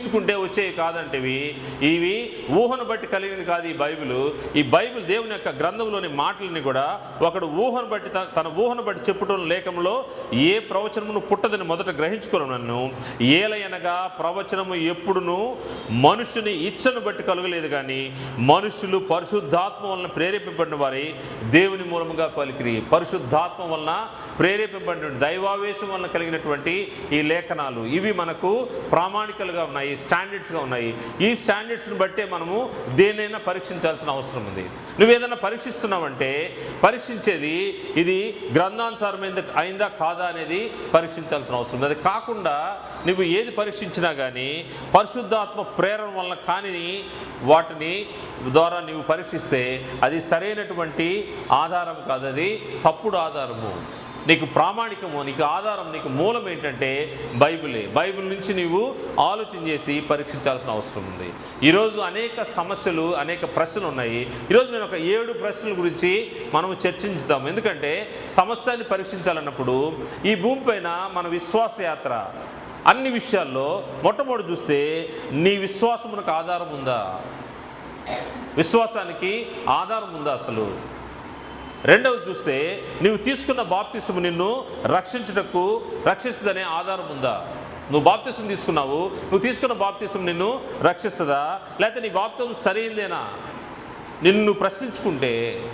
ఊహించుకుంటే వచ్చేవి కాదంటేవి ఇవి ఊహను బట్టి కలిగింది కాదు ఈ బైబిల్. ఈ బైబిల్ దేవుని యొక్క గ్రంథంలోని మాటలని కూడా ఒకడు ఊహను బట్టి తన ఊహను బట్టి చెప్పుటం లేఖంలో ఏ ప్రవచనమును పుట్టదని మొదట గ్రహించుకోను నన్ను. ఏలయనగా ప్రవచనము ఎప్పుడును మనుషుని ఇచ్చను బట్టి కలగలేదు కానీ మనుషులు పరిశుద్ధాత్మ వలన ప్రేరేపింపబడిన వారి దేవుని మూలముగా పలికిరి. పరిశుద్ధాత్మ వలన ప్రేరేపింపబడిన దైవావేశం వలన కలిగినటువంటి ఈ లేఖనాలు. ఇవి మనకు ప్రామాణికలుగా ఉన్నాయి. స్టాండర్డ్స్గా ఉన్నాయి. ఈ స్టాండర్డ్స్ని బట్టే మనము దేనైనా పరీక్షించాల్సిన అవసరం ఉంది. నువ్వు ఏదైనా పరీక్షిస్తున్నావంటే పరీక్షించేది ఇది గ్రంథానుసారమైంది అయిందా కాదా అనేది పరీక్షించాల్సిన అవసరం ఉంది. అది కాకుండా నువ్వు ఏది పరీక్షించినా కానీ పరిశుద్ధాత్మ ప్రేరణ వలన కాని వాటిని ద్వారా నీవు పరీక్షిస్తే అది సరైనటువంటి ఆధారం కాదు. అది తప్పుడు ఆధారము. నీకు ప్రామాణికము నీకు ఆధారం నీకు మూలం ఏంటంటే బైబిలే. బైబిల్ నుంచి నీవు ఆలోచన చేసి పరీక్షించాల్సిన అవసరం ఉంది. ఈరోజు అనేక సమస్యలు అనేక ప్రశ్నలు ఉన్నాయి. ఈరోజు నేను ఒక ఏడు ప్రశ్నల గురించి మనము చర్చించుదాం ఎందుకంటే సమస్తాన్ని పరీక్షించాలన్నప్పుడు ఈ భూమిపైన మన విశ్వాసయాత్ర అన్ని విషయాల్లో మొట్టమొదటి చూస్తే నీ విశ్వాసమునకు ఆధారం ఉందా? విశ్వాసానికి ఆధారం ఉందా అసలు? రెండవది చూస్తే నీవు తీసుకున్న బాప్తిసం నిన్ను రక్షించుటకు రక్షిస్తుందనే ఆధారం ఉందా? నువ్వు బాప్తిసం తీసుకున్నావు నువ్వు తీసుకున్న బాప్తిసం నిన్ను రక్షిస్తుందా? లేకపోతే నీ బాప్తిసం సరైందేనా? నిన్ను ప్రశ్నించుకుంటే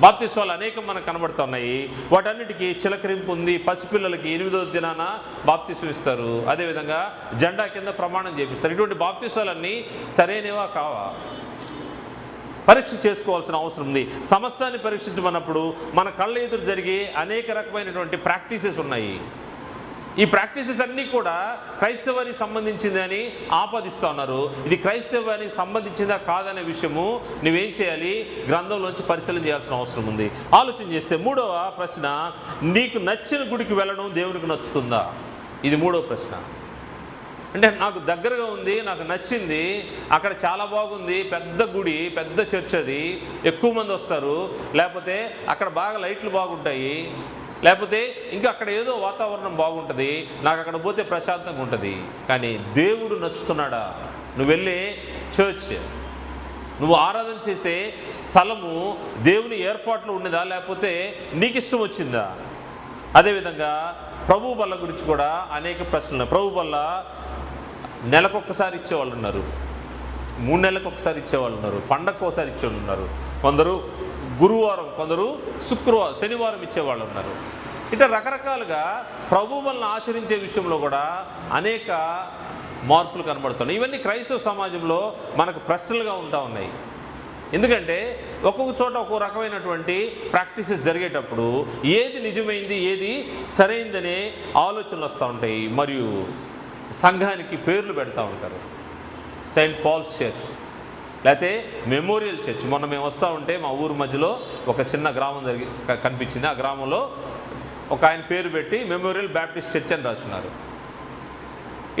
బాప్తిస్వాలు అనేకం మనకు కనబడుతున్నాయి వాటన్నిటికీ చిలకరింపు ఉంది. పసిపిల్లలకి ఎనిమిదో దినాన బాప్తిసం ఇస్తారు. అదేవిధంగా జెండా కింద ప్రమాణం చేపిస్తారు. ఇటువంటి బాప్తిస్వాలన్నీ సరైనవా కావా? పరీక్ష చేసుకోవాల్సిన అవసరం ఉంది. సమస్తాన్ని పరీక్షించమన్నప్పుడు మన కళ్ళ ఎదురు జరిగే అనేక రకమైనటువంటి ప్రాక్టీసెస్ ఉన్నాయి. ఈ ప్రాక్టీసెస్ అన్నీ కూడా క్రైస్తవానికి సంబంధించిందని ఆపాదిస్తూ ఉన్నారు. ఇది క్రైస్తవానికి సంబంధించిందా కాదనే విషయము నువ్వేం చేయాలి? గ్రంథంలోంచి పరిశీలన చేయాల్సిన అవసరం ఉంది. ఆలోచన చేస్తే మూడవ ప్రశ్న నీకు నచ్చిన గుడికి వెళ్ళడం దేవునికి నచ్చుతుందా? ఇది మూడవ ప్రశ్న. అంటే నాకు దగ్గరగా ఉంది నాకు నచ్చింది అక్కడ చాలా బాగుంది పెద్ద గుడి పెద్ద చర్చ్ అది ఎక్కువ మంది వస్తారు. లేకపోతే అక్కడ బాగా లైట్లు బాగుంటాయి లేకపోతే ఇంకా అక్కడ ఏదో వాతావరణం బాగుంటుంది నాకు అక్కడ పోతే ప్రశాంతంగా ఉంటుంది. కానీ దేవుడు నచ్చుతున్నాడా? నువ్వు వెళ్ళే చర్చ్ నువ్వు ఆరాధన చేసే స్థలము దేవుని ఏర్పాట్లు ఉన్నదా? లేకపోతే నీకు ఇష్టం వచ్చిందా? అదేవిధంగా ప్రభు బల్ల గురించి కూడా అనేక ప్రశ్నలు. ప్రభు బల్ల నెలకొకసారి ఇచ్చేవాళ్ళు ఉన్నారు. మూడు నెలలకు ఒకసారి ఇచ్చేవాళ్ళు ఉన్నారు. పండగకు ఒకసారి ఇచ్చేవాళ్ళు ఉన్నారు. కొందరు గురువారం కొందరు శుక్రవారం శనివారం ఇచ్చేవాళ్ళు ఉన్నారు. ఇట్లా రకరకాలుగా ప్రభు వలన ఆచరించే విషయంలో కూడా అనేక మార్పులు కనబడుతున్నాయి. ఇవన్నీ క్రైస్తవ సమాజంలో మనకు ప్రశ్నలుగా ఉంటా ఉన్నాయి. ఎందుకంటే ఒక్కొక్క చోట ఒక్కో రకమైనటువంటి ప్రాక్టీసెస్ జరిగేటప్పుడు ఏది నిజమైంది ఏది సరైందనే ఆలోచనలు వస్తూ ఉంటాయి. మరియు సంఘానికి పేర్లు పెడతా ఉంటారు. Saint Paul's church. లేకపోతే మెమోరియల్ చర్చ్. మొన్న మేము వస్తూ ఉంటే మా ఊరు మధ్యలో ఒక చిన్న గ్రామం జరిగి కనిపించింది. ఆ గ్రామంలో ఒక ఆయన పేరు పెట్టి మెమోరియల్ బ్యాప్టిస్ట్ చర్చ్ అని రాస్తున్నారు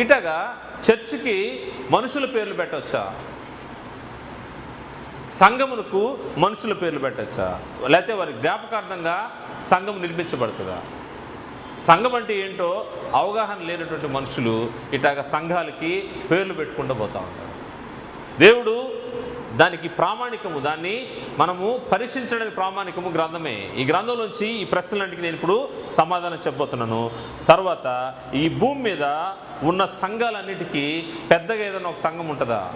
ఇటగా చర్చికి మనుషుల పేర్లు పెట్టవచ్చా సంఘమునకు మనుషుల పేర్లు పెట్టచ్చా? లేకపోతే వారి జ్ఞాపకార్థంగా సంఘం నిర్మించబడుతుందా? సంఘం అంటే ఏంటో అవగాహన లేనటువంటి మనుషులు ఇటాగ సంఘాలకి పేర్లు పెట్టుకుంటూ పోతూ ఉంటారు. దేవుడు దానికి ప్రామాణికము దాన్ని మనము పరీక్షించడానికి ప్రామాణికము గ్రంథమే. ఈ గ్రంథంలోంచి ఈ ప్రశ్నలన్నిటికీ నేను ఇప్పుడు సమాధానం చెప్పబోతున్నాను. తర్వాత ఈ భూమి మీద ఉన్న సంఘాలన్నిటికీ పెద్దగా ఏదైనా ఒక సంఘం ఉంటుందా?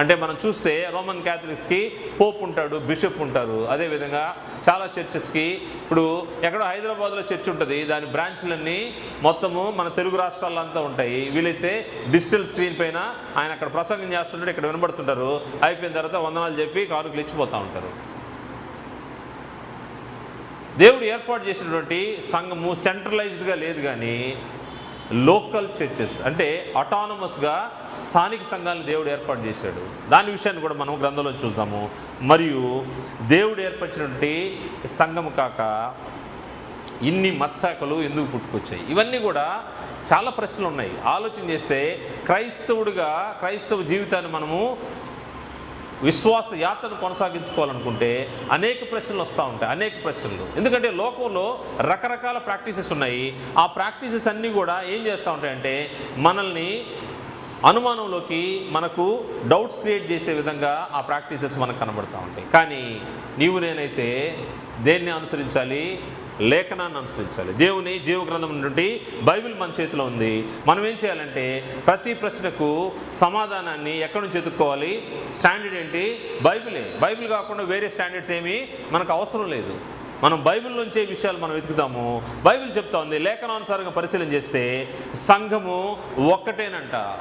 అంటే మనం చూస్తే రోమన్ క్యాథలిక్స్కి పోప్ ఉంటాడు బిషప్ ఉంటారు. అదేవిధంగా చాలా చర్చెస్కి ఇప్పుడు ఎక్కడో హైదరాబాద్లో చర్చ్ ఉంటుంది. దాని బ్రాంచ్లన్నీ మొత్తము మన తెలుగు రాష్ట్రాల్లో అంతా ఉంటాయి. వీలైతే డిజిటల్ స్క్రీన్ పైన ఆయన అక్కడ ప్రసంగం చేస్తుంటాడు ఇక్కడ వినబడుతుంటారు. అయిపోయిన తర్వాత వందనాలు చెప్పి కానుకలు ఇచ్చిపోతూ ఉంటారు. దేవుడు ఏర్పాటు చేసినటువంటి సంఘము సెంట్రలైజ్డ్గా లేదు కానీ లోకల్ చర్చెస్. అంటే అటానమస్గా స్థానిక సంఘాలను దేవుడు ఏర్పాటు చేశాడు. దాని విషయాన్ని కూడా మనం గ్రంథంలో చూద్దాము. మరియు దేవుడు ఏర్పరిచినటువంటి సంఘము కాక ఇన్ని మత్శాఖలు ఎందుకు పుట్టుకొచ్చాయి? ఇవన్నీ కూడా చాలా ప్రశ్నలు ఉన్నాయి. ఆలోచన చేస్తే క్రైస్తవుడిగా క్రైస్తవ జీవితాన్ని మనము విశ్వాస యాత్రను కొనసాగించుకోవాలనుకుంటే అనేక ప్రశ్నలు వస్తూ ఉంటాయి అనేక ప్రశ్నలు. ఎందుకంటే లోకంలో రకరకాల ప్రాక్టీసెస్ ఉన్నాయి. ఆ ప్రాక్టీసెస్ అన్నీ కూడా ఏం చేస్తూ ఉంటాయంటే మనల్ని అనుమానంలోకి మనకు డౌట్స్ క్రియేట్ చేసే విధంగా ఆ ప్రాక్టీసెస్ మనకు కనబడుతూ ఉంటాయి. కానీ నీవు నేనైతే దేన్ని అనుసరించాలి? లేఖనాన్ని అనుసరించాలి. దేవుని జీవ గ్రంథం నుండి బైబిల్ మన చేతిలో ఉంది. మనం ఏం చేయాలంటే ప్రతి ప్రశ్నకు సమాధానాన్ని ఎక్కడి నుంచి ఎదుర్కోవాలి? స్టాండర్డ్ ఏంటి? బైబిలే. బైబిల్ కాకుండా వేరే స్టాండర్డ్స్ ఏమీ మనకు అవసరం లేదు. మనం బైబిల్ నుంచే విషయాలు మనం వెతుకుతాము. బైబిల్ చెప్తా ఉంది లేఖనానుసారంగా పరిశీలన చేస్తే సంఘము ఒక్కటేనంట.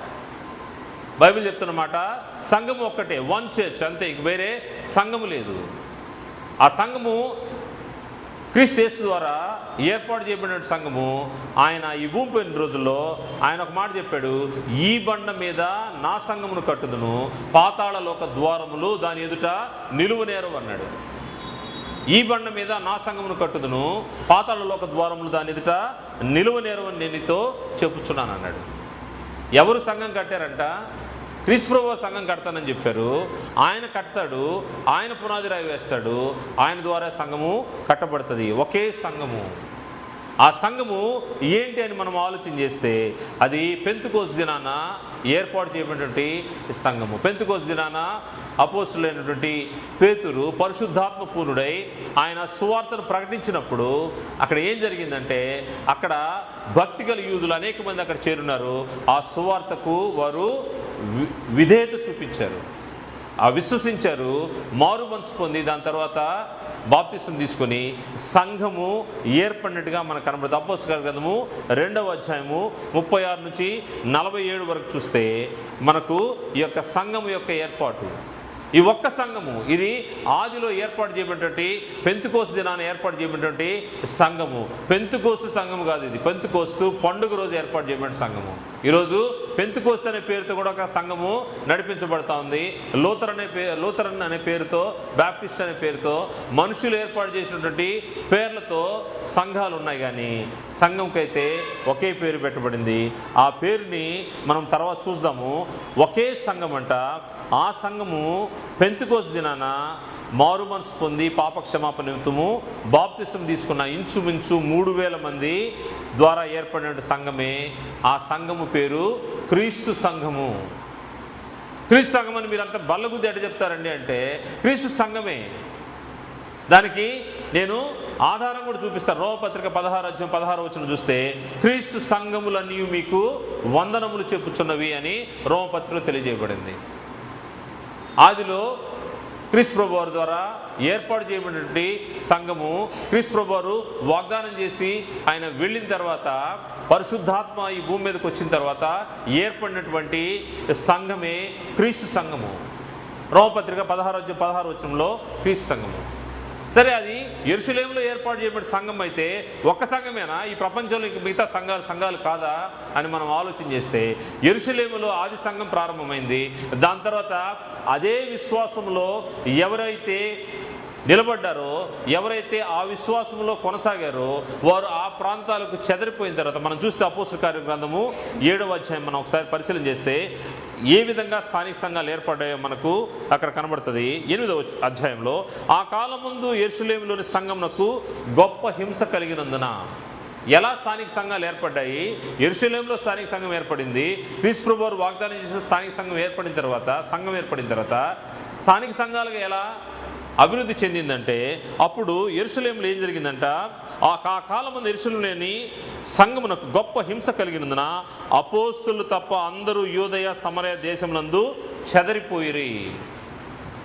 బైబిల్ చెప్తున్నమాట సంఘము ఒక్కటే. వన్ చర్చ్ అంతే ఇక వేరే సంఘము లేదు. ఆ సంఘము క్రీస్తు ద్వారా ఏర్పాటు చేయబడిన సంఘము ఆయన ఈ భూమి పోయిన రోజుల్లో ఆయన ఒక మాట చెప్పాడు ఈ బండ మీద నా సంఘమును కట్టుదును పాతాళ లోక ద్వారములు దాని ఎదుట నిలువనేరు అన్నాడు. ఈ బండ మీద నా సంఘమును కట్టుదును పాతాళ లోక ద్వారములు దాని ఎదుట నిలువనేరు అని నేను చెప్పుచున్నాను అన్నాడు. ఎవరు సంఘం కట్టారంట? క్రీస్తుప్రభు సంఘం కడతానని చెప్పారు. ఆయన కడతాడు ఆయన పునాది రాయి వేస్తాడు ఆయన ద్వారా సంఘము కట్టబడుతుంది. ఒకే సంఘము. ఆ సంఘము ఏంటి అని మనం ఆలోచన చేస్తే అది పెంతుకోసు దినాన ఏర్పాటు చేయబడినటువంటి సంఘము. పెంతుకోసు దినాన అపోసులైనటువంటి పేతురు పరిశుద్ధాత్మ పూర్ణుడై ఆయన సువార్తను ప్రకటించినప్పుడు అక్కడ ఏం జరిగిందంటే అక్కడ భక్తి గల యూదులు అనేక మంది అక్కడ చేరున్నారు. ఆ సువార్తకు వారు విధేయత చూపించారు. ఆ విశ్వసించారు మారు మనసు పొంది దాని తర్వాత బాప్తిసం తీసుకొని సంఘము ఏర్పడినట్టుగా మనకు కనబడుతుంది. అపోస్తల గ్రంథము రెండవ అధ్యాయము ముప్పై ఆరు నుంచి నలభై ఏడు వరకు చూస్తే మనకు ఈ యొక్క సంఘము యొక్క ఏర్పాటు. ఈ ఒక్క సంఘము ఇది ఆదిలో ఏర్పాటు చేయబడినటువంటి పెంతుకోసు దినాన ఏర్పాటు చేయబడినటువంటి సంఘము. పెంతుకోసు సంఘము కాదు ఇది. పెంతుకోసు పండుగ రోజు ఏర్పాటు చేయబడిన సంఘము. ఈరోజు పెంతుకోస్తు అనే పేరుతో కూడా ఒక సంఘము నడిపించబడతా ఉంది. లూతర్ అనే పే లూతరన్ అనే పేరుతో బ్యాప్టిస్ట్ అనే పేరుతో మనుషులు ఏర్పాటు చేసినటువంటి పేర్లతో సంఘాలు ఉన్నాయి కానీ సంఘంకైతే ఒకే పేరు పెట్టబడింది. ఆ పేరుని మనం తర్వాత చూద్దాము. ఒకే సంఘం అంట ఆ సంఘము పెంతుకోసు దినాన మారు మనసు పొంది పాప క్షమాపణ నిమిత్తము బాప్తిసం తీసుకున్న ఇంచుమించు మూడు వేల మంది ద్వారా ఏర్పడిన సంఘమే ఆ సంఘము పేరు క్రీస్తు సంఘము. క్రీస్తు సంఘం అని మీరంతా బల్లగుద్ది ఎట చెప్తారండి అంటే క్రీస్తు సంఘమే. దానికి నేను ఆధారం కూడా చూపిస్తాను. రోమపత్రిక పదహారు అధ్యయం పదహారు వచ్చిన చూస్తే క్రీస్తు సంఘములన్నీ మీకు వందనములు చెప్పుచున్నవి అని రోమపత్రికలో తెలియజేయబడింది. ఆదిలో క్రీస్తు ప్రభువారు ద్వారా ఏర్పాటు చేయబడినటువంటి సంఘము క్రీస్తు ప్రభువారు వాగ్దానం చేసి ఆయన వెళ్ళిన తర్వాత పరిశుద్ధాత్మ ఈ భూమి మీదకి వచ్చిన తర్వాత ఏర్పడినటువంటి సంఘమే క్రీస్తు సంఘము. రోమపత్రిక పదహారు వచ్చి పదహారు వచ్చంలో క్రీస్తు సంఘము. సరే అది ఎరుసలేంలో ఏర్పాటు చేయబడిన సంఘం అయితే ఒక్క సంఘమేనా? ఈ ప్రపంచంలో ఇంక మిగతా సంఘాలు సంఘాలు కాదా అని మనం ఆలోచన చేస్తే ఎరుసలేములో ఆది సంఘం ప్రారంభమైంది. దాని తర్వాత అదే విశ్వాసంలో ఎవరైతే నిలబడ్డారో ఎవరైతే ఆ విశ్వాసంలో కొనసాగారో వారు ఆ ప్రాంతాలకు చెదరిపోయిన తర్వాత మనం చూస్తే అపోసల కార్య గ్రంథము ఏడవ అధ్యాయం మనం ఒకసారి పరిశీలన చేస్తే ఏ విధంగా స్థానిక సంఘాలు ఏర్పడ్డాయో మనకు అక్కడ కనబడుతుంది. ఎనిమిదవ అధ్యాయంలో ఆ కాలం ముందు ఎరుసలేములోని సంఘంకు గొప్ప హింస కలిగినందున ఎలా స్థానిక సంఘాలు ఏర్పడ్డాయి? ఎరుసలేంలో స్థానిక సంఘం ఏర్పడింది. క్రీస్తు వాగ్దానం చేసిన స్థానిక సంఘం ఏర్పడిన తర్వాత సంఘం ఏర్పడిన తర్వాత స్థానిక సంఘాలుగా ఎలా అభివృద్ధి చెందిందంటే అప్పుడు ఎరుసలేంలో ఏం జరిగిందంట? ఆ కా కాలం ఎరుసలేని సంఘమునకు గొప్ప హింస కలిగినందున అపోస్తులు తప్ప అందరూ యూదయ సమరయ దేశమునందు చెదరిపోయిరి.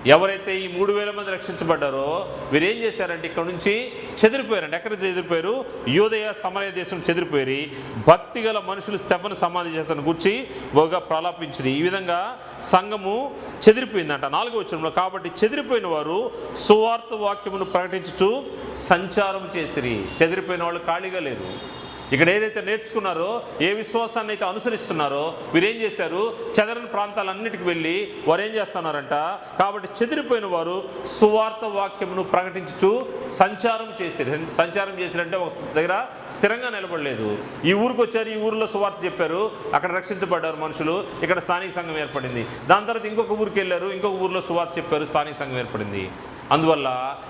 ఎవరైతే ఈ మూడు వేల మంది రక్షించబడ్డారో వీరు ఏం చేశారంటే ఇక్కడ నుంచి చెదిరిపోయారండి. ఎక్కడ చెదిరిపోయారు? యోదయ సమరయ దేశం చెదిరిపోయి భక్తి గల మనుషులు స్తెఫను సమాధి చేతను కూర్చి ఒక ప్రలాపించింది ఈ విధంగా సంఘము చెదిరిపోయిందంట. నాలుగో వచ్చంలో కాబట్టి చెదిరిపోయిన వారు సువార్త వాక్యమును ప్రకటించుతూ సంచారం చేసిరి. చెదిరిపోయిన వాళ్ళు ఖాళీగా లేరు. ఇక్కడ ఏదైతే నేర్చుకున్నారో ఏ విశ్వాసాన్ని అయితే అనుసరిస్తున్నారో వీరేం చేశారు? చెదరని ప్రాంతాలన్నిటికి వెళ్ళి వారు ఏం చేస్తున్నారంట? కాబట్టి చెదిరిపోయిన వారు సువార్త వాక్యమును ప్రకటించుచు సంచారం చేశారు. సంచారం చేశారంటే ఒక దగ్గర స్థిరంగా నిలబడలేదు. ఈ ఊరికి వచ్చారు ఈ ఊరిలో సువార్త చెప్పారు. అక్కడ రక్షించబడ్డారు మనుషులు. ఇక్కడ స్థానిక సంఘం ఏర్పడింది. దాని తర్వాత ఇంకొక ఊరికి వెళ్ళారు ఇంకొక ఊరిలో సువార్త చెప్పారు స్థానిక సంఘం ఏర్పడింది. అందువల్ల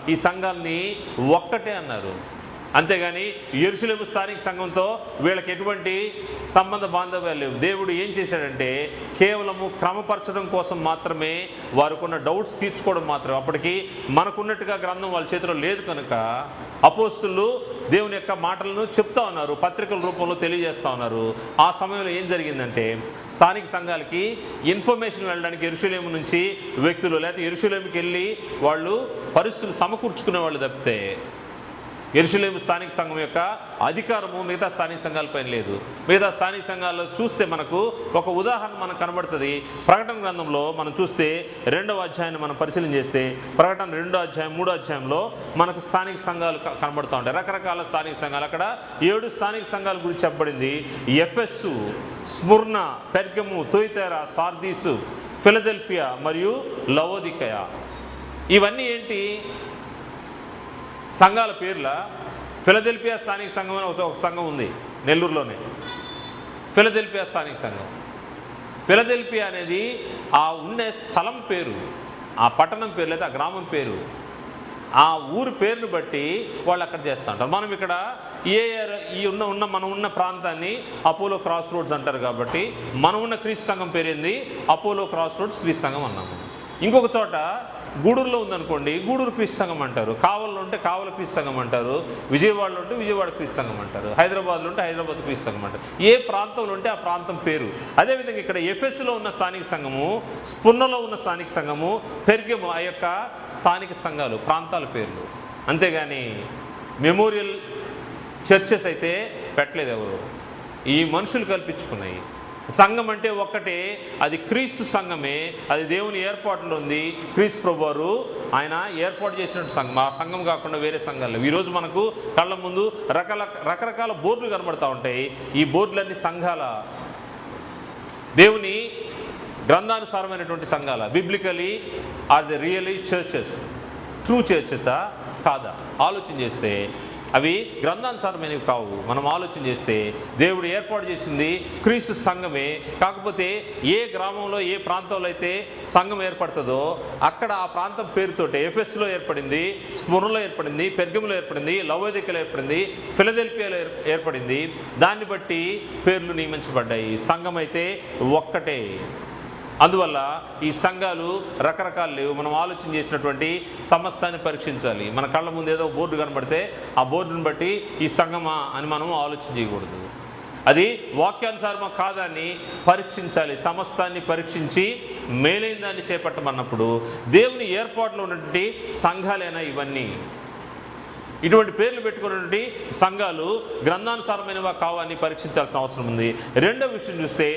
ఈ సంఘాన్ని ఒక్కటే అన్నారు. అంతేగాని ఎరుసలేము స్థానిక సంఘంతో వీళ్ళకి ఎటువంటి సంబంధ బాంధవ్యాలు లేవు. దేవుడు ఏం చేశాడంటే కేవలము క్రమపరచడం కోసం మాత్రమే వారికున్న డౌట్స్ తీర్చుకోవడం మాత్రమే. అప్పటికి మనకున్నట్టుగా గ్రంథం వాళ్ళ చేతిలో లేదు కనుక అపోస్తులు దేవుని యొక్క మాటలను చెప్తా ఉన్నారు పత్రికల రూపంలో తెలియజేస్తా ఉన్నారు. ఆ సమయంలో ఏం జరిగిందంటే స్థానిక సంఘాలకి ఇన్ఫర్మేషన్ వెళ్ళడానికి ఎరుసలేము నుంచి వ్యక్తులు లేకపోతే ఎరుషులేముకి వెళ్ళి వాళ్ళు పరిస్థితులు సమకూర్చుకునే వాళ్ళు తప్పితే ఎరుషులేము స్థానిక సంఘం యొక్క అధికారము మిగతా స్థానిక సంఘాలపైన లేదు. మిగతా స్థానిక సంఘాల్లో చూస్తే మనకు ఒక ఉదాహరణ మనకు కనబడుతుంది. ప్రకటన గ్రంథంలో మనం చూస్తే రెండవ అధ్యాయాన్ని మనం పరిశీలన చేస్తే ప్రకటన రెండో అధ్యాయం మూడో అధ్యాయంలో మనకు స్థానిక సంఘాలు కనబడుతూ ఉంటాయి. రకరకాల స్థానిక సంఘాలు. అక్కడ ఏడు స్థానిక సంఘాల గురించి చెప్పబడింది. ఎఫ్ఎస్ స్ముర్ణ పెర్గము తొయితేర సార్దీసు ఫిలదెల్ఫియా మరియు లవోదికయ. ఇవన్నీ ఏంటి? సంఘాల పేర్ల ఫిలదెల్పియా స్థానిక సంఘం అని ఒక- సంఘం ఉంది నెల్లూరులోనే. ఫిలదెల్పియా స్థానిక సంఘం. ఫిలదెల్పియా అనేది ఆ ఉండే స్థలం పేరు ఆ పట్టణం పేరు లేదా ఆ గ్రామం పేరు ఆ ఊరి పేరును బట్టి వాళ్ళు అక్కడ చేస్తూ ఉంటారు. మనం ఇక్కడ ఏ ఈ ఉన్న ఉన్న మనం ఉన్న ప్రాంతాన్ని అపోలో క్రాస్ రోడ్స్ అంటారు కాబట్టి మనం ఉన్న క్రీస్తు సంఘం పేరు ఏంది అపోలో క్రాస్ రోడ్స్ క్రీస్తు సంఘం అన్నాము. ఇంకొక చోట గూడూరులో ఉందనుకోండి గూడూరు క్రీస్తు సంఘం అంటారు. కావల్లో ఉంటే కావల క్రీస్తు సంఘం అంటారు. విజయవాడలో ఉంటే విజయవాడ క్రీస్తు సంఘం అంటారు. హైదరాబాద్లో ఉంటే హైదరాబాద్ క్రీస్తు సంఘం అంటారు. ఏ ప్రాంతంలో ఉంటే ఆ ప్రాంతం పేరు. అదేవిధంగా ఇక్కడ ఎఫ్ఎస్లో ఉన్న స్థానిక సంఘము స్పున్నలో ఉన్న స్థానిక సంఘము పెర్గము ఆ యొక్క స్థానిక సంఘాలు ప్రాంతాల పేర్లు. అంతేగాని మెమోరియల్ చర్చెస్ అయితే పెట్టలేదు ఎవరు. ఈ మనుషులు కల్పించుకున్నాయి. సంఘం అంటే ఒక్కటే అది క్రీస్తు సంఘమే అది దేవుని ఏర్పాటులో ఉంది. క్రీస్తు ప్రభువారు ఆయన ఏర్పాటు చేసినట్టు సంఘం. ఆ సంఘం కాకుండా వేరే సంఘాలు ఈరోజు మనకు కళ్ళ ముందు రకల రకరకాల బోర్డులు కనబడతా ఉంటాయి. ఈ బోర్డులన్నీ సంఘాల. దేవుని గ్రంథానుసారమైనటువంటి సంఘాల. Biblically are the really churches true చర్చెసా కాదా? ఆలోచన చేస్తే అవి గ్రంథానుసారమైనవి కావు. మనం ఆలోచన చేస్తే దేవుడు ఏర్పాటు చేసింది క్రీస్తు సంఘమే. కాకపోతే ఏ గ్రామంలో ఏ ప్రాంతంలో అయితే సంఘం ఏర్పడుతుందో అక్కడ ఆ ప్రాంతం పేరుతోటి ఎఫ్ఎస్లో ఏర్పడింది స్మురలో ఏర్పడింది పెర్గములో ఏర్పడింది లవోదికలో ఏర్పడింది ఫిలదెల్పియాలో ఏర్- ఏర్పడింది. దాన్ని బట్టి పేర్లు నియమించబడ్డాయి. సంఘం అయితే ఒక్కటే. అందువల్ల ఈ సంఘాలు రకరకాలు లేవు. మనం ఆలోచన చేసినటువంటి సమస్తాన్ని పరీక్షించాలి. మన కళ్ళ ముందు ఏదో బోర్డు కనబడితే ఆ బోర్డుని బట్టి ఈ సంఘమా అని మనం ఆలోచన చేయకూడదు. అది వాక్యానుసారమా కాదాన్ని పరీక్షించాలి. సమస్తాన్ని పరీక్షించి మేలైన దాన్ని చేపట్టమన్నప్పుడు దేవుని ఏర్పాట్లో ఉన్నటువంటి సంఘాలైనా ఇవన్నీ? ఇటువంటి పేర్లు పెట్టుకున్నటువంటి సంఘాలు గ్రంథానుసారమైనవా కావా అని పరీక్షించాల్సిన అవసరం ఉంది. రెండో విషయం చూస్తే